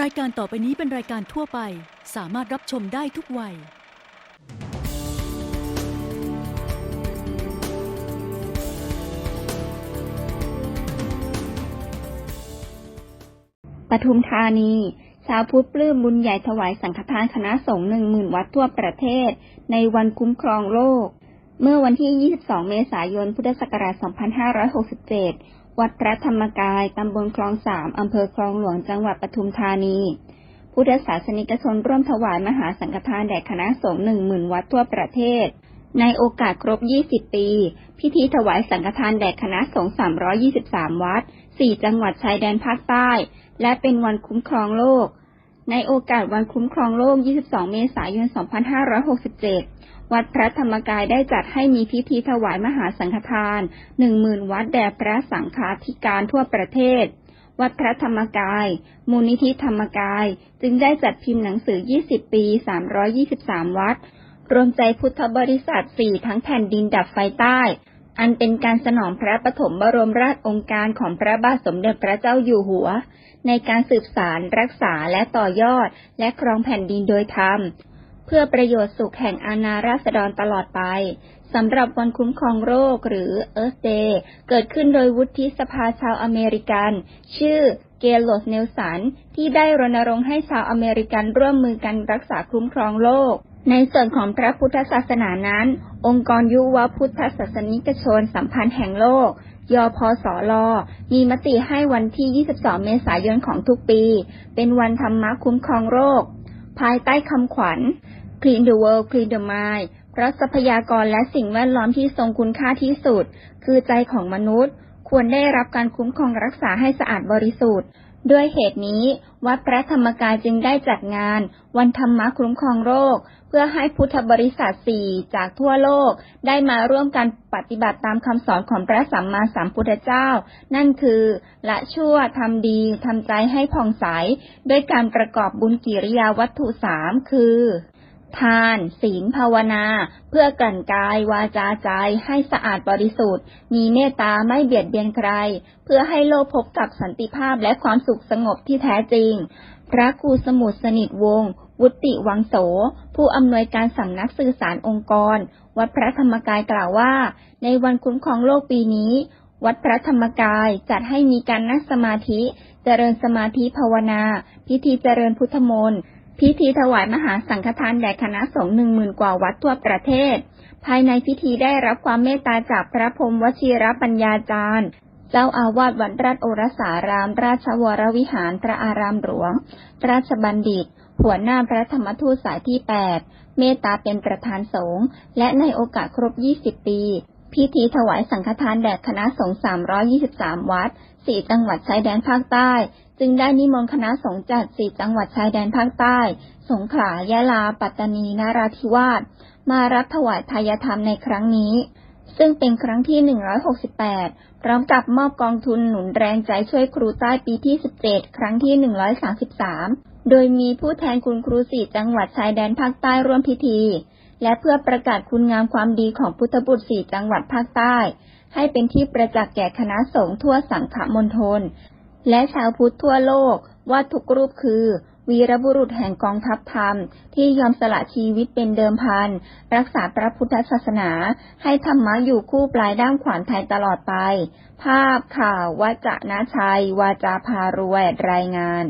รายการต่อไปนี้เป็นรายการทั่วไป สามารถรับชมได้ทุกวัย ปทุมธานี ชาวพุทธปลื้มบุญใหญ่ถวายสังฆทานคณะสงฆ์หนึ่งหมื่นวัดทั่วประเทศ ในวันคุ้มครองโลก เมื่อวันที่ 22 เมษายน พุทธศักราช 2567 วัดพระธรรมกาย ตำบลคลองสามอำเภอคลองหลวง จังหวัดปทุมธานี พุทธศาสนิกชนร่วมถวายมหาสังฆทานแด่คณะสงฆ์หนึ่งหมื่นวัดทั่วประเทศ ในโอกาสครบ 20 ปี พิธีถวายสังฆทานแด่คณะสงฆ์323 วัด 4 จังหวัดชายแดนภาคใต้ และเป็นวันคุ้มครองโลก ในโอกาสวันคุ้มครองโลก 22 เมษายน 2567 วัดพระธรรมกายได้จัดให้มีพิธีถวายมหาสังฆทาน10,000วัดแด่พระสังฆาธิการทั่วประเทศ วัดพระธรรมกาย มูลนิธิธรรมกาย จึงได้จัดพิมพ์หนังสือ 20 ปี 323 วัด รวมใจพุทธบริษัท4ทั้งแผ่นดินดับไฟใต้ อันเป็นการสนองพระปฐมบรมราชองค์การของพระบาทสมเด็จพระเจ้าอยู่หัว ในการสืบสารรักษาและต่อยอด และครองแผ่นดินโดยธรรม พื่อประโยชน์สุขแห่งอาณาราษฎรตลอดไปสำหรับวันคุ้มครองโรคหรือ Earth Day เกิดขึ้นโดยวุฒิสภาชาวอเมริกัน ชื่อเกลโลสเนลสัน ที่ได้รณรงค์ให้ชาวอเมริกันร่วมมือกันรักษาคุ้มครองโลก ในส่วนของพระพุทธศาสนานั้น องค์กรยุวพุทธศาสนิกชนสัมพันธ์แห่งโลกยพสล มีมติให้วันที่ 22 เมษายนของทุกปี เป็นวันธรรมะคุ้มครองโรค ภายใต้คำขวัญ Clean the World Clean the Mind เพราะทรัพยากรและสิ่งแวดล้อมที่ทรงคุณค่าที่สุด คือใจของมนุษย์ ควรได้รับการคุ้มครองรักษาให้สะอาดบริสุทธิ์ ด้วยเหตุนี้ วัดพระธรรมกายจึงได้จัดงาน วันธรรมะคุ้มครองโรค เพื่อให้พุทธบริษัทสี่จากทั่วโลก ได้มาร่วมกันปฏิบัติตามคำสอนของพระสัมมาสัมพุทธเจ้า นั่นคือละชั่วทำดีทำใจให้ผ่องใส ด้วยการประกอบบุญกิริยาวัตถุสามคือ ทาน ศีลภาวนา เพื่อกลั่นกายวาจาใจให้สะอาดบริสุทธิ์ มีเมตตาไม่เบียดเบียนใคร เพื่อให้โลกพบกับสันติภาพและความสุขสงบที่แท้จริง พระครูสมุทรสนิทวงศ์วุติวังโส ผู้อำนวยการสำนักสื่อสารองค์กร วัดพระธรรมกายกล่าวว่า ในวันคุ้มครองโลกปีนี้ วัดพระธรรมกายจัดให้มีการนั่งสมาธิ เจริญสมาธิภาวนา พิธีเจริญพุทธมนต์ พิธีถวายมหาสังฆทานแด่คณะสงฆ์หนึ่งหมื่นกว่าวัดทั่วประเทศ ภายในพิธีได้รับความเมตตาจากพระพรมวชิรปัญญาจารย์เจ้าอาวาสวัดราชโอรสาราม ราชวรวิหารพระอารามหลวง ราชบัณฑิต หัวหน้าพระธรรมทูตสายที่ 8 เมตตาเป็นประธานสงฆ์และในโอกาสครบ 20 ปี พิธีถวายสังฆทานแด่คณะสงฆ์323 วัด 4 จังหวัดชายแดนภาคใต้ จึงได้นิมนต์คณะสงฆ์จาก 4 จังหวัดชายแดนภาคใต้ สงขลา ยะลา ปัตตานีนราธิวาส มารับถวายทายธรรมในครั้งนี้ ซึ่งเป็นครั้งที่ 168 พร้อมกับมอบกองทุนหนุนแรงใจช่วยครูใต้ปีที่ 17 ครั้งที่ 133 โดยมีผู้แทนคุณครูสี่จังหวัดชายแดนภาคใต้ร่วมพิธี และเพื่อประกาศคุณงามความดีของพุทธบุตรสี่จังหวัดภาคใต้ ให้เป็นที่ประจักษ์แก่คณะสงฆ์ทั่วสังฆมณฑลและชาวพุทธทั่วโลกว่าทุกรูปคือ วีรบุรุษแห่งกองทัพธรรม ที่ยอมสละชีวิตเป็นเดิมพัน รักษาพระพุทธศาสนา ให้ธรรมะอยู่คู่ปลายด้ามขวานไทยตลอดไป ภาพข่าววัจนะชัย วาจาพารวยรายงาน